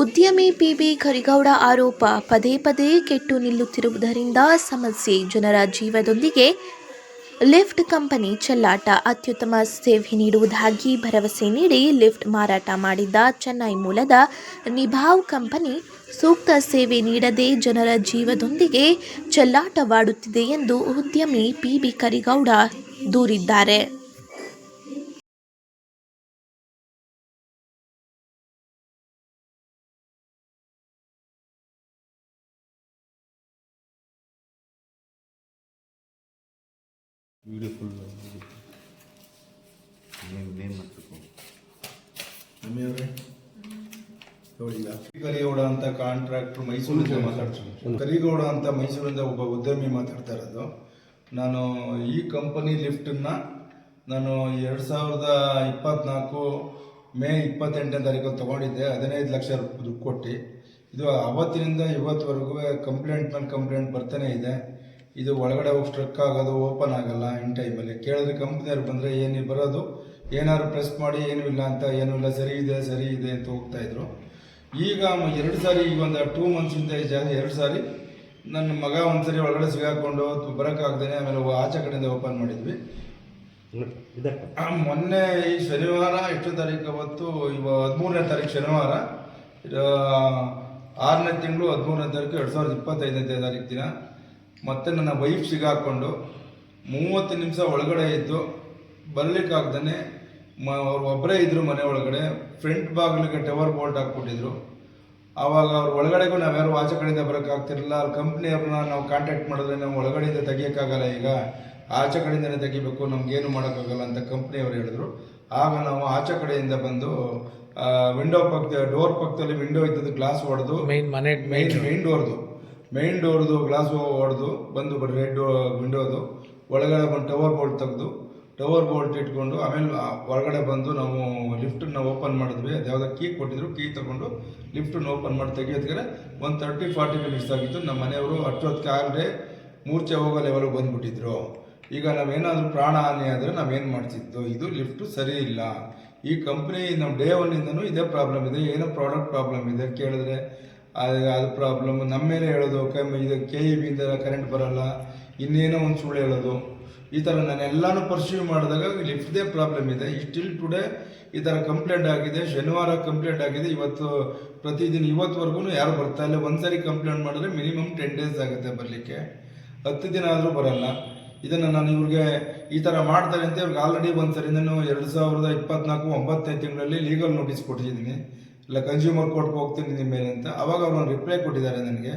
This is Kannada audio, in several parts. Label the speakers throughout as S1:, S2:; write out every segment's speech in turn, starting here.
S1: ಉದ್ಯಮಿ ಪಿಬಿ ಕರಿಗೌಡ ಆರೋಪ ಪದೇ ಪದೇ ಕೆಟ್ಟು ನಿಲ್ಲುತ್ತಿರುವುದರಿಂದ ಸಮಸ್ಯೆ. ಜನರ ಜೀವದೊಂದಿಗೆ ಲಿಫ್ಟ್ ಕಂಪನಿ ಚೆಲ್ಲಾಟ. ಅತ್ಯುತ್ತಮ ಸೇವೆ ನೀಡುವುದಾಗಿ ಭರವಸೆ ನೀಡಿ ಲಿಫ್ಟ್ ಮಾರಾಟ ಮಾಡಿದ್ದ ಚೆನ್ನೈ ಮೂಲದ ನಿಭಾವ್ ಕಂಪನಿ ಸೂಕ್ತ ಸೇವೆ ನೀಡದೆ ಜನರ ಜೀವದೊಂದಿಗೆ ಚೆಲ್ಲಾಟವಾಡುತ್ತಿದೆ ಎಂದು ಉದ್ಯಮಿ ಪಿಬಿ ಕರಿಗೌಡ ದೂರಿದ್ದಾರೆ.
S2: ವಿಡಿಯೋ ಫುಲ್ ನೇಮ್
S3: ನಮ್ಮೆಯವ್ರೆ ಕರಿಗೌಡ ಅಂತ ಕಾಂಟ್ರಾಕ್ಟ್ರು ಮೈಸೂರಿಂದ ಮಾತಾಡ್ತೀನಿ. ಕರಿಗೌಡ ಅಂತ ಮೈಸೂರಿಂದ ಒಬ್ಬ ಉದ್ಯಮಿ ಮಾತಾಡ್ತಾ ಇರೋದು. ನಾನು ಈ ಕಂಪನಿ ಲಿಫ್ಟನ್ನ ನಾನು ಎರಡು ಸಾವಿರದ ಇಪ್ಪತ್ನಾಲ್ಕು ಮೇ ಇಪ್ಪತ್ತೆಂಟನೇ ತಾರೀಕು ತೊಗೊಂಡಿದ್ದೆ. ಹದಿನೈದು ಲಕ್ಷ ರೂಪಾಯಿ ದುಡ್ಡು ಕೊಟ್ಟು. ಇದು ಅವತ್ತಿನಿಂದ ಇವತ್ತುವರೆಗೂ ಕಂಪ್ಲೇಂಟ್ ಮೇಲೆ ಕಂಪ್ಲೇಂಟ್ ಬರ್ತಾನೆ ಇದೆ. ಇದು ಒಳಗಡೆ ಹೋಗಿ ಸ್ಟ್ರಕ್ ಆಗೋದು ಓಪನ್ ಆಗಲ್ಲ ಇನ್ ಟೈಮಲ್ಲಿ ಕೇಳಿದ್ರೆ ಕಂಪ್ನಿಯವ್ರು ಬಂದರೆ ಏನು ಬರೋದು ಏನಾದ್ರು ಪ್ರೆಸ್ ಮಾಡಿ ಏನೂ ಇಲ್ಲ ಅಂತ ಏನೂ ಇಲ್ಲ ಸರಿ ಇದೆ ಸರಿ ಇದೆ ಅಂತ ಹೋಗ್ತಾಯಿದ್ರು ಈಗ ಎರಡು ಸಾರಿ ಈಗ ಒಂದು ಟೂ ಮಂತ್ಸಿಂದ ಜಾಗ ಎರಡು ಸಾರಿ ನನ್ನ ಮಗ ಒಂದ್ಸರಿ ಒಳಗಡೆ ಸಿಗಾಕೊಂಡು ಬರೋಕ್ಕಾಗ್ದೇನೆ ಆಮೇಲೆ ಆಚೆ ಕಡೆಯಿಂದ ಓಪನ್ ಮಾಡಿದ್ವಿ. ಮೊನ್ನೆ ಈ ಶನಿವಾರ ಎಷ್ಟು ತಾರೀಕು ಅವತ್ತು ಇವ ಹದಿಮೂರನೇ ತಾರೀಕು ಶನಿವಾರ ಆರನೇ ತಿಂಗಳು ಹದಿಮೂರನೇ ತಾರೀಕು ಎರಡು ಸಾವಿರದ ಇಪ್ಪತ್ತೈದನೇ ತಾರೀಕು ದಿನ. ಮತ್ತೆ ನನ್ನ ವೈಫ್ ಸಿಗಾಕೊಂಡು ಮೂವತ್ತು ನಿಮಿಷ ಒಳಗಡೆ ಇದ್ದು ಬರ್ಲಿಕ್ಕಾಗ್ದೇ ಮ ಅವ್ರು ಒಬ್ಬರೇ ಇದ್ದರು ಮನೆ ಒಳಗಡೆ ಫ್ರಂಟ್ ಬಾಗಿಲಿಗೆ ಟವರ್ ಬೋಲ್ಟ್ ಹಾಕ್ಬಿಟ್ಟಿದ್ರು. ಆವಾಗ ಅವ್ರ ಒಳಗಡೆಗೂ ನಾವ್ಯಾರು ಆಚೆ ಕಡೆಯಿಂದ ಬರೋಕ್ಕಾಗ್ತಿರಲಿಲ್ಲ ಅವ್ರ ಕಂಪ್ನಿಯವ್ರನ್ನ ನಾವು ಕಾಂಟ್ಯಾಕ್ಟ್ ಮಾಡಿದ್ರೆ ನಾವು ಒಳಗಡೆಯಿಂದ ತೆಗಿಯೋಕ್ಕಾಗಲ್ಲ ಈಗ. ಆಚೆ ಕಡೆಯಿಂದನೇ ತೆಗಿಬೇಕು ನಮಗೇನು ಮಾಡೋಕ್ಕಾಗಲ್ಲ ಅಂತ ಕಂಪ್ನಿಯವರು ಹೇಳಿದ್ರು. ಆಗ ನಾವು ಆಚೆ ಕಡೆಯಿಂದ ಬಂದು ವಿಂಡೋ ಪಕ್ಕ ಡೋರ್ ಪಕ್ಕದಲ್ಲಿ ವಿಂಡೋ ಇದ್ದದ್ದು ಗ್ಲಾಸ್ ಹೊಡೆದು
S4: ಮೈನ್ ಮನೆ
S3: ಮೈನ್ ಮೈನ್ ಡೋರ್ದು ಮೈನ್ ಡೋರ್ದು ಗ್ಲಾಸ್ ಹೊಡೆದು ಬಂದು ರೆಡ್ ವಿಂಡೋದು ಒಳಗಡೆ ಬಂದು ಟವರ್ ಬೋಲ್ಟ್ ತೆಗೆದು ಟವರ್ ಬೋಲ್ಟ್ ಇಟ್ಕೊಂಡು ಆಮೇಲೆ ಹೊರಗಡೆ ಬಂದು ನಾವು ಲಿಫ್ಟನ್ನ ಓಪನ್ ಮಾಡಿದ್ವಿ. ಅದು ಯಾವುದೋ ಕೀ ಕೊಟ್ಟಿದ್ರು ಕೀ ತಗೊಂಡು ಲಿಫ್ಟನ್ನ ಓಪನ್ ಮಾಡಿ ತೆಗಿಯೋದಕ್ಕೆ ಒಂದು ತರ್ಟಿ ಫಾರ್ಟಿ ಮಿನಿಟ್ಸ್ ಆಗಿತ್ತು. ನಮ್ಮ ಮನೆಯವರು ಅಷ್ಟೊತ್ತಿಗೆ ಆಗಲೇ ಮೂರ್ಛೆ ಹೋಗೋ ಲೆವೆಲ್ಗೆ ಬಂದುಬಿಟ್ಟಿದ್ರು. ಈಗ ನಾವೇನಾದರೂ ಪ್ರಾಣ ಹಾನಿ ಆದರೆ ನಾವೇನು ಮಾಡ್ತಿದ್ದು? ಇದು ಲಿಫ್ಟು ಸರಿ ಇಲ್ಲ. ಈ ಕಂಪ್ನಿ ನಮ್ಮ ಡೇ ಒನ್ನಿಂದನೂ ಇದೇ ಪ್ರಾಬ್ಲಮ್ ಇದೆ. ಏನೋ ಪ್ರಾಡಕ್ಟ್ ಪ್ರಾಬ್ಲಮ್ ಇದೆ. ಕೇಳಿದ್ರೆ ಅದು ಅದು ಪ್ರಾಬ್ಲಮ್ ನಮ್ಮ ಮೇಲೆ ಹೇಳೋದು ಕೆಮ್ಮ ಇದು ಕೆ ಇ ಬಿಯಿಂದ ಕರೆಂಟ್ ಬರಲ್ಲ, ಇನ್ನೇನೋ ಒಂದು ಸುಳ್ಳು ಹೇಳೋದು. ಈ ಥರ ನಾನು ಎಲ್ಲನೂ ಪರ್ಸ್ಯೂ ಮಾಡಿದಾಗ ಲಿಫ್ಟ್ದೇ ಪ್ರಾಬ್ಲಮ್ ಇದೆ. ಸ್ಟಿಲ್ ಟುಡೇ ಈ ಥರ ಕಂಪ್ಲೇಂಟ್ ಆಗಿದೆ, ಶನಿವಾರ ಕಂಪ್ಲೇಂಟ್ ಆಗಿದೆ. ಇವತ್ತು, ಪ್ರತಿದಿನ ಇವತ್ತುವರೆಗೂ ಯಾರು ಬರ್ತಾ ಇಲ್ಲ. ಒಂದ್ಸರಿ ಕಂಪ್ಲೇಂಟ್ ಮಾಡಿದ್ರೆ ಮಿನಿಮಮ್ ಟೆನ್ ಡೇಸ್ ಆಗುತ್ತೆ ಬರಲಿಕ್ಕೆ. ಹತ್ತು ದಿನ ಆದರೂ ಬರಲ್ಲ. ಇದನ್ನು ನಾನು ಇವ್ರಿಗೆ ಈ ಥರ ಮಾಡ್ತಾರೆ ಅಂತ ಇವ್ರಿಗೆ ಆಲ್ರೆಡಿ ಒಂದು ಸರಿ ನಾನು ಎರಡು ಸಾವಿರದ ಇಪ್ಪತ್ನಾಲ್ಕು, ಒಂಬತ್ತನೇ ತಿಂಗಳಲ್ಲಿ ಲೀಗಲ್ ನೋಟಿಸ್ ಕೊಟ್ಟಿದ್ದೀನಿ. ಇಲ್ಲ ಕನ್ಸ್ಯೂಮರ್ ಕೋರ್ಟ್ಗೆ ಹೋಗ್ತೀನಿ ನಿಮ್ಮ ಮೇಲೆ ಅಂತ ಅವಾಗ ಅವ್ರು ರಿಪ್ಲೈ ಕೊಟ್ಟಿದ್ದಾರೆ ನನಗೆ,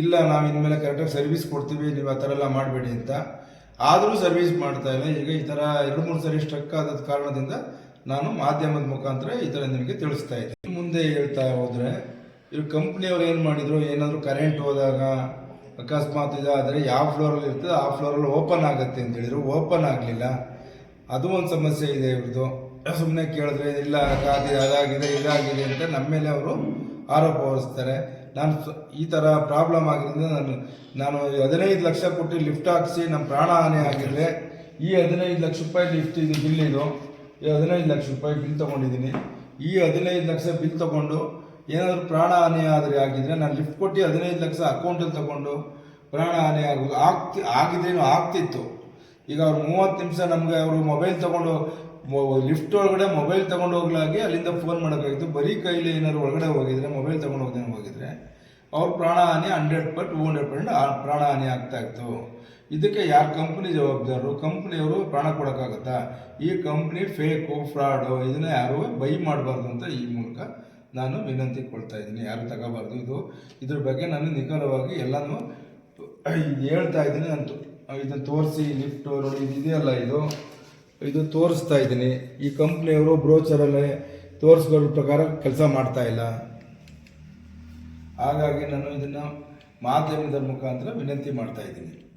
S3: ಇಲ್ಲ ನಾವು ಇನ್ಮೇಲೆ ಕರೆಕ್ಟಾಗಿ ಸರ್ವಿಸ್ ಕೊಡ್ತೀವಿ, ನೀವು ಆ ಥರ ಎಲ್ಲ ಮಾಡಬೇಡಿ ಅಂತ. ಆದರೂ ಸರ್ವಿಸ್ ಮಾಡ್ತಾ ಇಲ್ಲ, ಈಗ ಈ ಥರ ಎರಡು ಮೂರು ಸರಿ ಸ್ಟ್ರಕ್ ಆದ ಕಾರಣದಿಂದ ನಾನು ಮಾಧ್ಯಮದ ಮುಖಾಂತರ ಈ ಥರ ನಿಮಗೆ ತಿಳಿಸ್ತಾ ಇದ್ದೀನಿ. ಮುಂದೆ ಹೇಳ್ತಾ ಹೋದರೆ, ಇವ್ರು ಕಂಪ್ನಿಯವ್ರು ಏನು ಮಾಡಿದರು, ಏನಾದರೂ ಕರೆಂಟ್ ಹೋದಾಗ ಅಕಸ್ಮಾತ್ ಇದಾದರೆ ಯಾವ ಫ್ಲೋರಲ್ಲಿ ಇರ್ತದೆ, ಆ ಫ್ಲೋರಲ್ಲಿ ಓಪನ್ ಆಗುತ್ತೆ ಅಂತ ಹೇಳಿದ್ರು. ಓಪನ್ ಆಗಲಿಲ್ಲ. ಅದು ಒಂದು ಸಮಸ್ಯೆ ಇದೆ ಇವ್ರದ್ದು ಸುಮ್ಮನೆ ಕೇಳಿದ್ರೆ, ಇಲ್ಲ ಖಾತೆ ಅದಾಗಿದೆ, ಇದಾಗಿದೆ ಅಂತ ನಮ್ಮ ಮೇಲೆ ಅವರು ಆರೋಪ ಹೊರಿಸ್ತಾರೆ. ನಾನು ಈ ಥರ ಪ್ರಾಬ್ಲಮ್ ಆಗಿರೋದ್ರಿಂದ ನಾನು ನಾನು ಹದಿನೈದು ಲಕ್ಷ ಕೊಟ್ಟು ಲಿಫ್ಟ್ ಹಾಕಿಸಿ ನಮ್ಮ ಪ್ರಾಣ ಹಾನಿ ಆಗಿದ್ರೆ ಈ ಹದಿನೈದು ಲಕ್ಷ ರೂಪಾಯಿ ಲಿಫ್ಟ್ ಇದು ಬಿಲ್ ಇದು. ಈ ಹದಿನೈದು ಲಕ್ಷ ರೂಪಾಯಿ ಬಿಲ್ ತೊಗೊಂಡಿದ್ದೀನಿ. ಈ ಹದಿನೈದು ಲಕ್ಷ ಬಿಲ್ ತೊಗೊಂಡು ಏನಾದರೂ ಪ್ರಾಣ ಹಾನಿ ಆದರೆ ಆಗಿದ್ರೆ ನಾನು ಲಿಫ್ಟ್ ಕೊಟ್ಟು ಹದಿನೈದು ಲಕ್ಷ ಅಕೌಂಟಲ್ಲಿ ತೊಗೊಂಡು ಪ್ರಾಣ ಹಾನಿ ಆಗ ಆಗ್ತಿ, ಆಗಿದ್ರೇನು ಆಗ್ತಿತ್ತು. ಈಗ ಅವ್ರು ಮೂವತ್ತು ನಿಮಿಷ ನಮಗೆ ಅವರು ಮೊಬೈಲ್ ತೊಗೊಂಡು ಲಿಫ್ಟ್ ಒಳಗಡೆ ಮೊಬೈಲ್ ತೊಗೊಂಡು ಹೋಗ್ಲಾಗಿ ಅಲ್ಲಿಂದ ಫೋನ್ ಮಾಡೋಕ್ಕಾಗಿತ್ತು. ಬರೀ ಕೈಲಿ ಏನಾದ್ರು ಒಳಗಡೆ ಹೋಗಿದ್ರೆ, ಮೊಬೈಲ್ ತೊಗೊಂಡು ಹೋಗ್ದೇ ಹೋಗಿದ್ರೆ, ಅವ್ರ ಪ್ರಾಣ ಹಾನಿ hundred per two hundred percent ಪ್ರಾಣ ಹಾನಿ ಆಗ್ತಾ ಇತ್ತು. ಇದಕ್ಕೆ ಯಾರು ಕಂಪ್ನಿ ಜವಾಬ್ದಾರರು? ಕಂಪ್ನಿಯವರು ಪ್ರಾಣ ಕೊಡೋಕ್ಕಾಗತ್ತಾ? ಈ ಕಂಪ್ನಿ ಫೇಕು ಫ್ರಾಡು ಇದನ್ನ ಯಾರು ಬೈ ಮಾಡಬಾರ್ದು ಅಂತ ಈ ಮೂಲಕ ನಾನು ವಿನಂತಿ ಕೊಡ್ತಾ ಇದ್ದೀನಿ. ಯಾರು ತಗೋಬಾರ್ದು? ಇದು, ಇದ್ರ ಬಗ್ಗೆ ನಾನು ನಿಖರವಾಗಿ ಎಲ್ಲನೂ ಹೇಳ್ತಾ ಇದ್ದೀನಿ ನಾನು ಇದನ್ನು ತೋರಿಸಿ, ಲಿಫ್ಟ್, ನೋಡಿ, ಇದು ಇದೆಯಲ್ಲ ಇದು. ಇದು ತೋರಿಸ್ತಾ ಇದ್ದೀನಿ. ಈ ಕಂಪ್ನಿಯವರು ಬ್ರೋಚರಲ್ಲೇ ತೋರಿಸ್ಕೊಳ್ಳೋ ಪ್ರಕಾರ ಕೆಲಸ ಮಾಡ್ತಾ ಇಲ್ಲ. ಹಾಗಾಗಿ ನಾನು ಇದನ್ನು ಮಾಧ್ಯಮದ ಮುಖಾಂತರ ವಿನಂತಿ ಮಾಡ್ತಾ ಇದ್ದೀನಿ.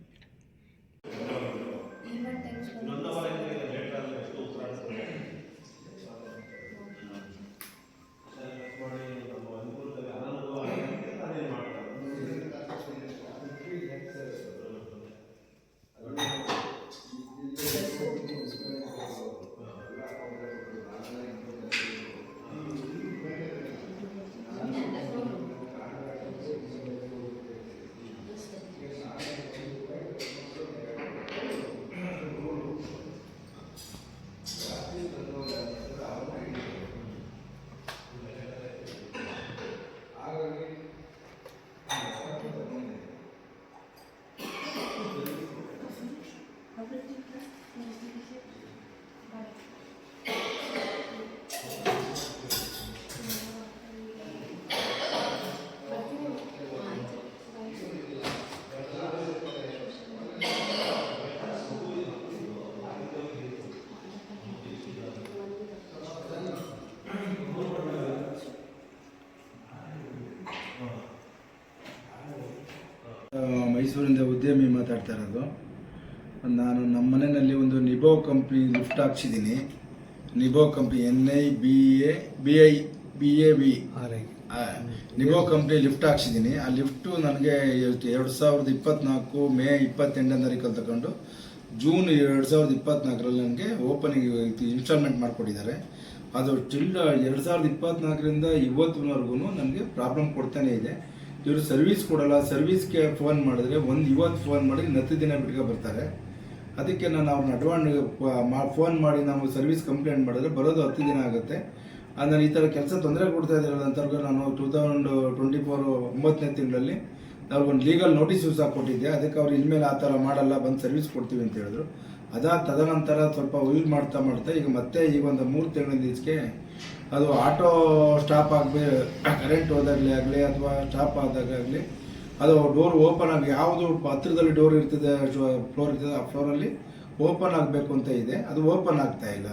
S3: ಮೈಸೂರಿಂದ ಉದ್ಯಮಿ ಮಾತಾಡ್ತಾ ಇರೋದು. ನಾನು ನಮ್ಮ ಮನೆಯಲ್ಲಿ ಒಂದು ನಿಬೋ ಕಂಪ್ನಿ ಲಿಫ್ಟ್ ಹಾಕ್ಸಿದ್ದೀನಿ. ನಿಬೋ company N I B A B I B A B ನಿಬೋ company lift ಹಾಕ್ಸಿದ್ದೀನಿ. ಆ ಲಿಫ್ಟು ನನಗೆ ಎರಡು ಸಾವಿರದ ಇಪ್ಪತ್ನಾಲ್ಕು ಮೇ ಇಪ್ಪತ್ತೆಂಟನೇ ತಾರೀಕಲ್ಲಿ ತಗೊಂಡು ಜೂನ್ ಎರಡು ಸಾವಿರದ ಇಪ್ಪತ್ನಾಲ್ಕರಲ್ಲಿ ನನಗೆ ಓಪನಿಂಗ್ ಇನ್ಸ್ಟಾಲ್ಮೆಂಟ್ ಮಾಡಿಕೊಟ್ಟಿದ್ದಾರೆ. ಅದು ಟಿಲ್ ಎರಡು ಸಾವಿರದ ಇಪ್ಪತ್ನಾಲ್ಕರಿಂದ ಇವತ್ತಿನವರೆಗೂ ನನಗೆ ಪ್ರಾಬ್ಲಮ್ ಕೊಡ್ತಾನೆ ಇದೆ. ಇವರು ಸರ್ವಿಸ್ ಕೊಡಲ್ಲ ಸರ್ವಿಸ್ಗೆ ಫೋನ್ ಮಾಡಿದ್ರೆ ಒಂದು ಇವತ್ತು ಫೋನ್ ಮಾಡಿ ಹತ್ತು ದಿನ ಬಿಟ್ಕೊ ಬರ್ತಾರೆ. ಅದಕ್ಕೆ ನಾನು ಅವ್ರನ್ನ ಅಡ್ವಾನ್ ಫೋನ್ ಮಾಡಿ ನಾವು ಸರ್ವಿಸ್ ಕಂಪ್ಲೇಂಟ್ ಮಾಡಿದ್ರೆ ಬರೋದು ಹತ್ತು ದಿನ ಆಗುತ್ತೆ. ಅದನ್ನು ನಾನು ಈ ಥರ ಕೆಲಸ ತೊಂದರೆ ಕೊಡ್ತಾ ಇದ್ದಾರೆ ಅಂತ ನಾನು ಟೂ ತೌಸಂಡ್ ಟ್ವೆಂಟಿ ಫೋರ್ ಒಂಬತ್ತನೇ ತಿಂಗಳಲ್ಲಿ ಅವ್ರಿಗೊಂದು ಲೀಗಲ್ ನೋಟಿಸ್ ಸಹ ಕೊಟ್ಟಿದ್ದೆ. ಅದಕ್ಕೆ ಅವ್ರು ಇನ್ಮೇಲೆ ಆ ಥರ ಮಾಡಲ್ಲ, ಬಂದು ಸರ್ವಿಸ್ ಕೊಡ್ತೀವಿ ಅಂತ ಹೇಳಿದ್ರು. ಅದಾದ ತದನಂತರ ಸ್ವಲ್ಪ ಯೂಸ್ ಮಾಡ್ತಾ ಮಾಡ್ತಾ ಈಗ ಮತ್ತೆ ಈಗ ಒಂದು ಮೂರು ತಿಂಗಳಿಂದ ಈಚೆಗೆ ಅದು ಆಟೋ ಸ್ಟಾಪ್ ಆಗಬೇ ಕರೆಂಟ್ ಹೋದಾಗಲೇ ಆಗಲಿ ಅಥವಾ ಸ್ಟಾಪ್ ಆದಾಗ ಆಗಲಿ, ಅದು ಡೋರ್ ಓಪನ್ ಆಗಿ ಯಾವುದು ಹತ್ತಿರದಲ್ಲಿ ಡೋರ್ ಇರ್ತದೆ ಫ್ಲೋರ್ ಇರ್ತದೆ, ಆ ಫ್ಲೋರಲ್ಲಿ ಓಪನ್ ಆಗಬೇಕು ಅಂತ ಇದೆ. ಅದು ಓಪನ್ ಆಗ್ತಾ ಇಲ್ಲ.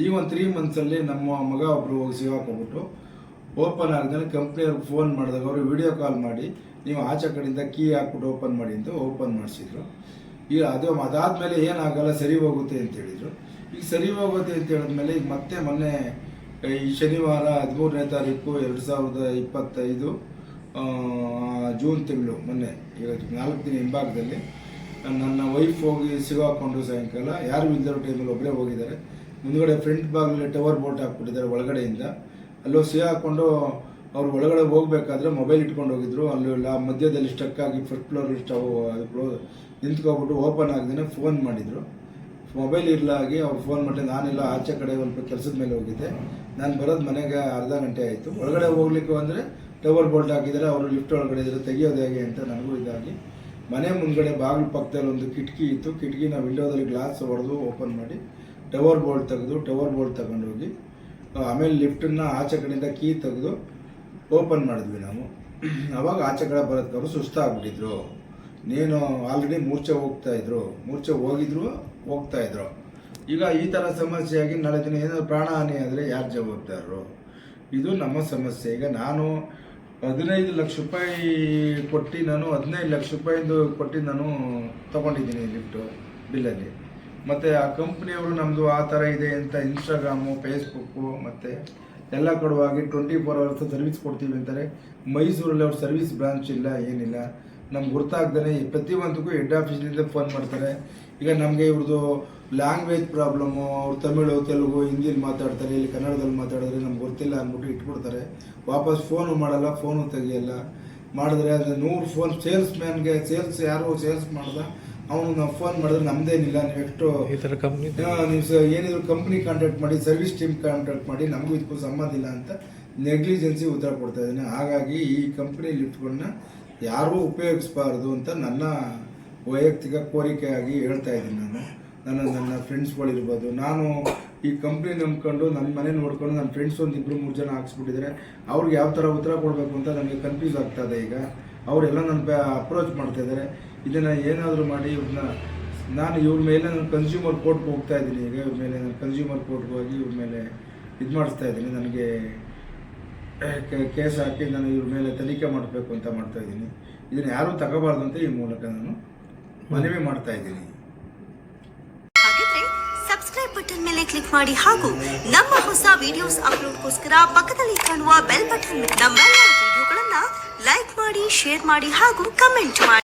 S3: ಈಗ ಒಂದು ತ್ರೀ ಮಂತ್ಸಲ್ಲಿ ನಮ್ಮ ಮಗ ಒಬ್ಬರು ಹೋಗಿ ಸಿಗಾಕೊಂಡ್ಬಿಟ್ಟು ಓಪನ್ ಆಗದೇ ಕಂಪ್ನಿಯವ್ರಿಗೆ ಫೋನ್ ಮಾಡಿದಾಗ ಅವರು ವಿಡಿಯೋ ಕಾಲ್ ಮಾಡಿ, ನೀವು ಆಚೆ ಕಡೆಯಿಂದ ಕೀ ಹಾಕ್ಬಿಟ್ಟು ಓಪನ್ ಮಾಡಿ ಅಂತ ಓಪನ್ ಮಾಡಿಸಿದ್ರು. ಈಗ ಅದು ಅದಾದಮೇಲೆ ಏನಾಗಲ್ಲ, ಸರಿ ಹೋಗುತ್ತೆ ಅಂತ ಹೇಳಿದರು. ಈಗ ಸರಿ ಹೋಗುತ್ತೆ ಅಂತ ಹೇಳಿದ್ಮೇಲೆ ಈಗ ಮತ್ತೆ ಮೊನ್ನೆ ಈ ಶನಿವಾರ ಹದಿಮೂರನೇ ತಾರೀಕು ಎರಡು ಸಾವಿರದ ಇಪ್ಪತ್ತೈದು ಜೂನ್ ತಿಂಗಳು ಮೊನ್ನೆ ಇವತ್ತು ನಾಲ್ಕು ದಿನ ಹಿಂಭಾಗದಲ್ಲಿ, ನನ್ನ ವೈಫ್ ಹೋಗಿ ಸಿಗಾಕೊಂಡು ಸಾಯಂಕಾಲ, ಯಾರು ಇಲ್ದಿರೋ ಟೈಮಲ್ಲಿ ಒಬ್ಬರೇ ಹೋಗಿದ್ದಾರೆ. ಮುಂದುಗಡೆ ಫ್ರಂಟ್ ಬಾಗಿಲಲ್ಲಿ ಟವರ್ ಬೋಟ್ ಹಾಕ್ಬಿಟ್ಟಿದ್ದಾರೆ ಒಳಗಡೆಯಿಂದ. ಅಲ್ಲೋ ಸಿಗಾಕೊಂಡು ಅವ್ರು ಒಳಗಡೆ ಹೋಗಬೇಕಾದ್ರೆ ಮೊಬೈಲ್ ಇಟ್ಕೊಂಡು ಹೋಗಿದ್ರು. ಅಲ್ಲೆಲ್ಲ ಮಧ್ಯದಲ್ಲಿ ಸ್ಟಕ್ ಆಗಿ ಫಸ್ಟ್ ಫ್ಲೋರ್ ಸ್ಟವ್ ಅದು ನಿಂತ್ಕೊಬಿಟ್ಟು ಓಪನ್ ಆಗದೇ ಫೋನ್ ಮಾಡಿದರು. ಮೊಬೈಲ್ ಇರಲಾಗಿ ಅವ್ರು ಫೋನ್ ಮಾಡಿ ನಾನೆಲ್ಲ, ಆಚೆ ಕಡೆ ಒಂದು ಕೆಲಸದ ಮೇಲೆ ಹೋಗಿದ್ದೆ. ನಾನು ಬರೋದು ಮನೆಗೆ ಅರ್ಧ ಗಂಟೆ ಆಯಿತು. ಒಳಗಡೆ ಹೋಗ್ಲಿಕ್ಕೆ ಅಂದರೆ ಟವರ್ ಬೋಲ್ಟ್ ಹಾಕಿದ್ದಾರೆ ಅವರು ಲಿಫ್ಟ್ ಒಳಗಡೆ ಇದ್ದರೆ ತೆಗಿಯೋದು ಹೇಗೆ ಅಂತ ನನಗೂ ಇದಾಗಿ ಮನೆ ಮುಂದ್ಗಡೆ ಬಾಗಿಲು ಪಕ್ಕದಲ್ಲಿ ಒಂದು ಕಿಟಕಿ ಇತ್ತು. ಕಿಟಕಿನ ವಿಂಡೋದಲ್ಲಿ ಗ್ಲಾಸ್ ಹೊಡೆದು ಓಪನ್ ಮಾಡಿ ಟವರ್ ಬೋಲ್ಟ್ ತೆಗೆದು ಟವರ್ ಬೋಲ್ಟ್ ತಗೊಂಡೋಗಿ ಆಮೇಲೆ ಲಿಫ್ಟನ್ನ ಆಚೆ ಕಡೆಯಿಂದ ಕೀ ತೆಗೆದು ಓಪನ್ ಮಾಡಿದ್ವಿ ನಾವು. ಅವಾಗ ಆಚೆ ಕಡೆ ಬರೋದಕ್ಕೆ ಅವರು ಸುಸ್ತಾಗ್ಬಿಟ್ಟಿದ್ರು. ನೀನು ಆಲ್ರೆಡಿ ಮೂರ್ಛೆ ಹೋಗ್ತಾ ಇದ್ರು. ಮೂರ್ಛೆ ಹೋಗಿದ್ರು ಹೋಗ್ತಾ ಇದ್ರು. ಈಗ ಈ ಥರ ಸಮಸ್ಯೆಯಾಗಿ ನಾಳೆ ದಿನ ಏನಾದ್ರು ಪ್ರಾಣಹಾನಿ ಆದರೆ ಯಾರು ಜವಾಬ್ದಾರರು? ಇದು ನಮ್ಮ ಸಮಸ್ಯೆ. ಈಗ ನಾನು ಹದಿನೈದು ಲಕ್ಷ ರೂಪಾಯಿ ಕೊಟ್ಟು ನಾನು ಹದಿನೈದು ಲಕ್ಷ ರೂಪಾಯಿಂದು ಕೊಟ್ಟು ನಾನು ತಗೊಂಡಿದ್ದೀನಿ ಲಿಫ್ಟು ಬಿಲ್ಲಲ್ಲಿ. ಮತ್ತು ಆ ಕಂಪ್ನಿಯವರು ನಮ್ಮದು ಆ ಥರ ಇದೆ ಅಂತ ಇನ್ಸ್ಟಾಗ್ರಾಮು ಫೇಸ್ಬುಕ್ಕು ಮತ್ತು ಎಲ್ಲ ಕೊಡುವಾಗಿ ಟ್ವೆಂಟಿ ಫೋರ್ ಅವರ್ಸ್ ಸರ್ವಿಸ್ ಕೊಡ್ತೀವಿ ಅಂತಾರೆ. ಮೈಸೂರಲ್ಲಿ ಅವ್ರ ಸರ್ವಿಸ್ ಬ್ರಾಂಚ್ ಇಲ್ಲ, ಏನಿಲ್ಲ. ನಮ್ಗೆ ಗೊತ್ತಾಗ್ದೇ ಪ್ರತಿಯೊಂದಕ್ಕೂ ಹೆಡ್ ಆಫೀಸಿಂದ ಫೋನ್ ಮಾಡ್ತಾರೆ. ಈಗ ನಮಗೆ ಇವ್ರದ್ದು ಲ್ಯಾಂಗ್ವೇಜ್ ಪ್ರಾಬ್ಲಮ್ಮು ಅವ್ರು ತಮಿಳು ತೆಲುಗು ಹಿಂದಿಲಿ ಮಾತಾಡ್ತಾರೆ ಇಲ್ಲಿ ಕನ್ನಡದಲ್ಲಿ ಮಾತಾಡಿದ್ರೆ ನಮ್ಗೆ ಗೊತ್ತಿಲ್ಲ ಅಂದ್ಬಿಟ್ಟು ಇಟ್ಬಿಡ್ತಾರೆ. ವಾಪಸ್ ಫೋನು ಮಾಡಲ್ಲ ಫೋನು ತೆಗಿಯಲ್ಲ. ಮಾಡಿದ್ರೆ ಅದು ನೂರು ಫೋನ್ ಸೇಲ್ಸ್ ಮ್ಯಾನ್ಗೆ ಸೇಲ್ಸ್ ಯಾರು ಸೇಲ್ಸ್ ಮಾಡ್ದ? ಅವನು ನಾವು ಫೋನ್ ಮಾಡಿದ್ರೆ ನಮ್ದೇನಿಲ್ಲ ನೀವು ಎಷ್ಟು
S2: ಈ ಥರ ಕಂಪ್ನಿ
S3: ನೀವು ಏನಿದ್ರು ಕಂಪ್ನಿ ಕಾಂಟ್ಯಾಕ್ಟ್ ಮಾಡಿ ಸರ್ವಿಸ್ ಟೀಮ್ ಕಾಂಟ್ಯಾಕ್ಟ್ ಮಾಡಿ ನಮಗೂ ಇದಕ್ಕೂ ಸಂಬಂಧ ಇಲ್ಲ ಅಂತ ನೆಗ್ಲಿಜೆನ್ಸಿ ಉತ್ತರ ಕೊಡ್ತಾ ಇದ್ದೀನಿ. ಹಾಗಾಗಿ ಈ ಕಂಪ್ನಿ ಲಿಫ್ಟ್ಗಳನ್ನ ಯಾರೂ ಉಪಯೋಗಿಸಬಾರ್ದು ಅಂತ ನನ್ನ ವೈಯಕ್ತಿಕ ಕೋರಿಕೆಯಾಗಿ ಹೇಳ್ತಾ ಇದ್ದೀನಿ ನಾನು. ನನ್ನ ನನ್ನ ಫ್ರೆಂಡ್ಸ್ಗಳಿರ್ಬೋದು ನಾನು ಈ ಕಂಪ್ನಿ ನಂಬ್ಕೊಂಡು ನನ್ನ ಮನೆ ನೋಡ್ಕೊಂಡು ನನ್ನ ಫ್ರೆಂಡ್ಸ್ ಒಂದು ಇಬ್ಬರು ಮೂರು ಜನ ಹಾಕ್ಸ್ಬಿಟ್ಟಿದ್ದಾರೆ ಅವ್ರಿಗೆ ಯಾವ ಥರ ಉತ್ತರ ಕೊಡಬೇಕು ಅಂತ ನನಗೆ ಕನ್ಫ್ಯೂಸ್ ಆಗ್ತಾ ಇದೆ ಈಗ. ಅವರೆಲ್ಲ ನನ್ನ ಅಪ್ರೋಚ್ ಮಾಡ್ತಾ ಇದ್ದಾರೆ ಇದನ್ನು ಏನಾದರೂ ಮಾಡಿ ಇವ್ರನ್ನ ನಾನು ಇವ್ರ ಮೇಲೆ ನಾನು ಕನ್ಸ್ಯೂಮರ್ ಕೋರ್ಟ್ಗೆ ಹೋಗ್ತಾ ಇದ್ದೀನಿ ಈಗ. ಇವ್ರ ಮೇಲೆ ನಾನು ಕನ್ಸ್ಯೂಮರ್ ಕೋರ್ಟ್ಗೆ ಹೋಗಿ ಇವ್ರ ಮೇಲೆ ಇದು ಮಾಡಿಸ್ತಾ ಇದ್ದೀನಿ. ನನಗೆ ಕೇಸ್ ಹಾಕಿ ನಾನು ಇವ್ರ ಮೇಲೆ ತನಿಖೆ ಮಾಡಬೇಕು ಅಂತ ಮಾಡ್ತಾ ಇದ್ದೀನಿ. ಇದನ್ನು ಯಾರೂ ತಗೋಬಾರ್ದು ಅಂತ ಈ ಮೂಲಕ ನಾನು ಮನವಿ ಮಾಡ್ತಾ ಇದ್ದೀನಿ.
S4: ಸಬ್ಸ್ಕ್ರೈಬ್ ಬಟನ್ ಮೇಲೆ ಕ್ಲಿಕ್ ಮಾಡಿ ಹಾಗೂ ನಮ್ಮ ಹೊಸ ವಿಡಿಯೋಸ್ ಅಪ್ಲೋಡ್ಗೋಸ್ಕರ ಪಕ್ಕದಲ್ಲಿ ಕಾಣುವ ಬೆಲ್ ಬಟನ್ ನಮ್ಮೆಲ್ಲ ವಿಡಿಯೋಗಳನ್ನ ಲೈಕ್ ಮಾಡಿ ಶೇರ್ ಮಾಡಿ ಹಾಗೂ ಕಮೆಂಟ್ ಮಾಡಿ.